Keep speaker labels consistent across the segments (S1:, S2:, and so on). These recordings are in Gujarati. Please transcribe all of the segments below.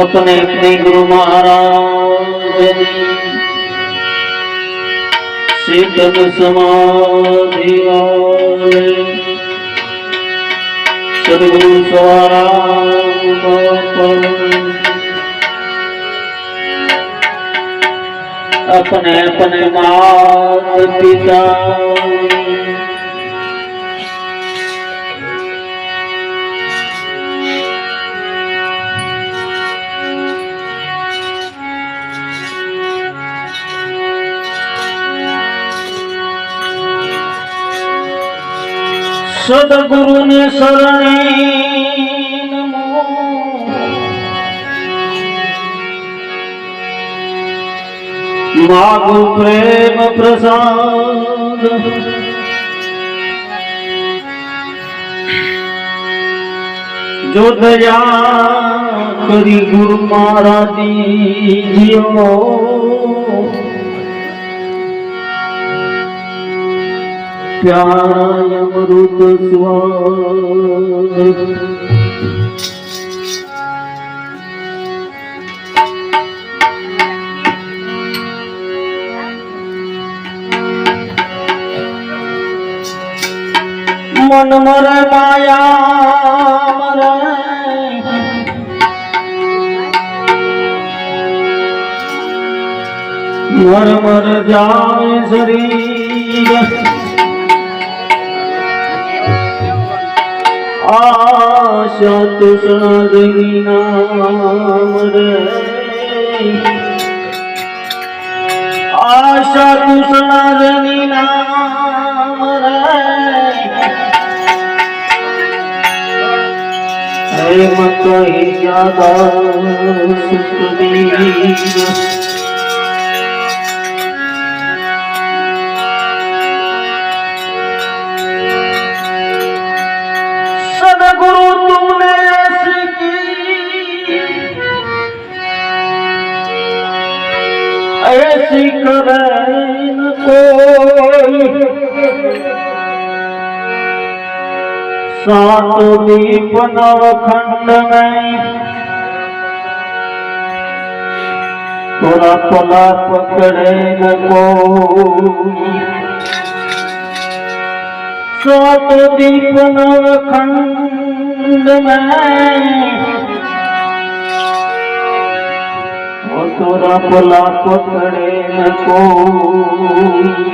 S1: अपने अपने गुरु महाराज शीतल समाधि वाले सदगुरु सवाराम बापा अपने अपने मात पिता સદગુરુ ને શરણે માગુ પ્રેમ પ્રસાદ. જો દયા કરી ગુરુ મારા દીજીઓ પ્યારા અમૃત સ્વાદ મન મરે માયા મરે મર મર જાય શરીર આશા તૃષ્ણા દેવી નામ રે આશા તૃષ્ણા નામ રે મત યાદા સુખદીવ એસી કરે કોઈ સાત દીપ નવખંડ નહીં થોડા પલા પકડે કોઈ સાત દીપ નવખંડ નહીં અસુર ભલા પકડે ન કોઈ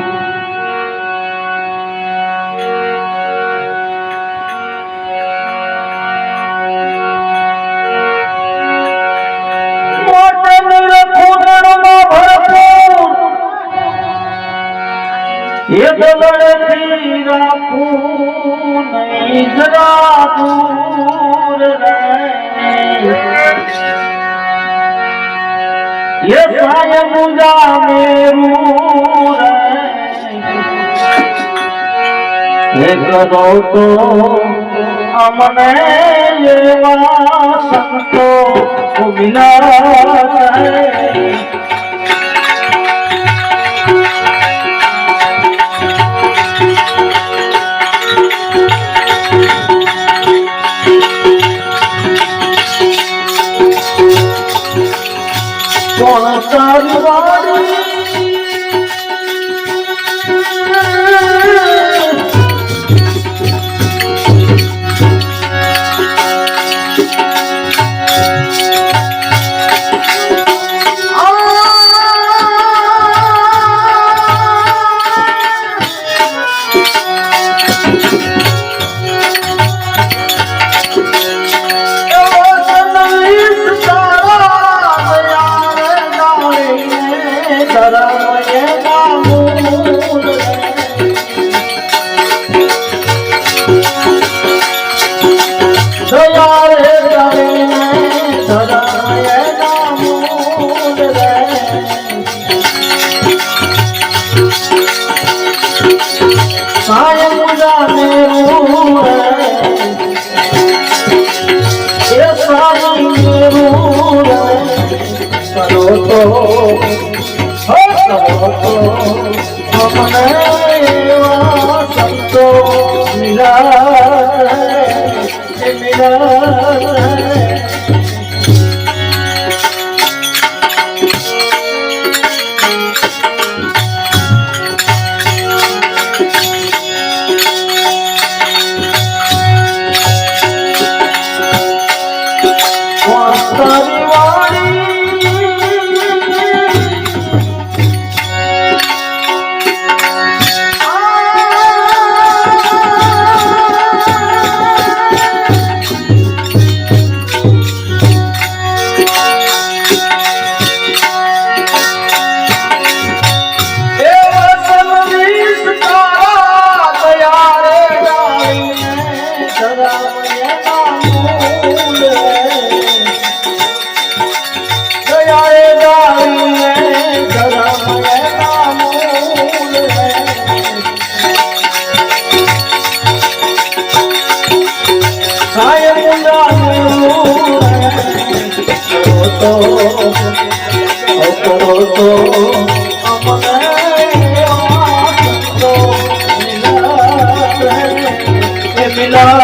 S1: એ દલડથી રાખું નહીં જરા દૂર એ પૂજા મેરું રે. કરો તો અમને એવા સંતો મિલા કરો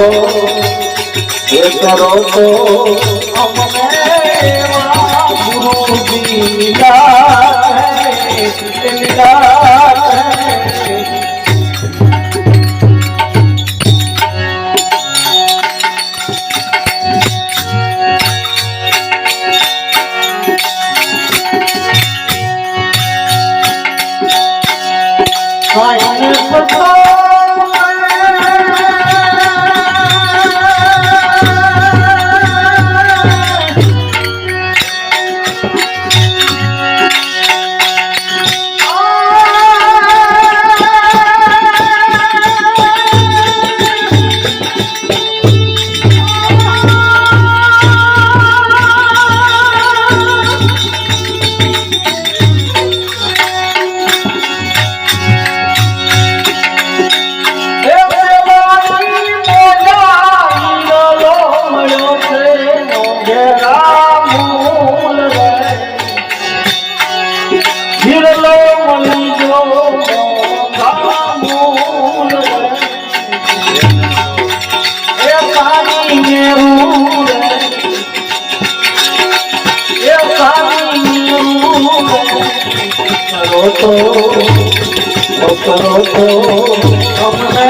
S1: કરો તો એ કરો તો અમને ગુરુજી મિલા કરો તો ઓ કરો તો અમને